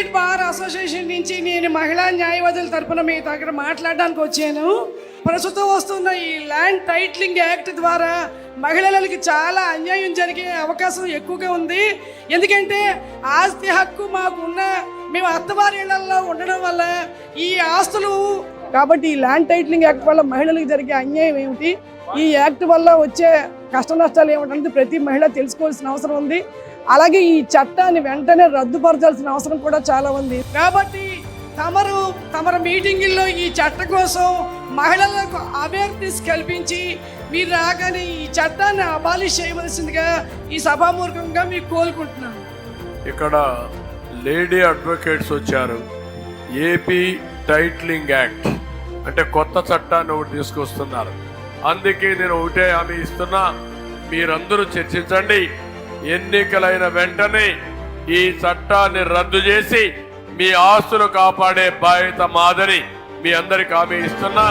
State bar association నుంచి నేను మహిళా న్యాయవాదుల తరపున మీ దగ్గర మాట్లాడడానికి వచ్చాను. ప్రస్తుతం వస్తున్న ఈ ల్యాండ్ టైట్లింగ్ యాక్ట్ ద్వారా మహిళలకి చాలా అన్యాయం జరిగే అవకాశం ఎక్కువగా ఉంది. ఎందుకంటే ఆస్తి హక్కు మాకున్న మేము అత్తవారి ఇళ్ళలో ఉండడం వల్ల ఈ ఆస్తులు కాబట్టి ఈ ల్యాండ్ టైట్లింగ్ యాక్ట్ వల్ల మహిళలకు జరిగే అన్యాయం ఏమిటి? ఈ యాక్ట్ వల్ల వచ్చే కష్ట నష్టాలు ఏమిటనేది ప్రతి మహిళ తెలుసుకోవాల్సిన అవసరం ఉంది. అలాగే ఈ చట్టాన్ని వెంటనే రద్దుపరచాల్సిన అవసరం కూడా చాలా ఉంది. కాబట్టి తమరు తమరు మీటింగుల్లో ఈ చట్టం కోసం మహిళలకు అవేర్నెస్ కల్పించి మీరు రాగానే ఈ చట్టాన్ని అబాలిష్ చేయవలసిందిగా ఈ సభామూర్ఖంగా మీకు కోరుకుంటున్నాను. ఇక్కడ లేడీ అడ్వకేట్స్ వచ్చారు. ఏపీ టైట్లింగ్ యాక్ట్ అంటే కొత్త చట్టాన్ని ఒకటి తీసుకొస్తున్నారు. అందుకే నేను ఒకటే హామీ ఇస్తున్నా. మీరందరూ చర్చించండి. ఎన్నికలైన వెంటనే ఈ చట్టాన్ని రద్దు చేసి మీ ఆస్తులు కాపాడే బాధ్యత మాదని మీ అందరికి హామీ ఇస్తున్నా.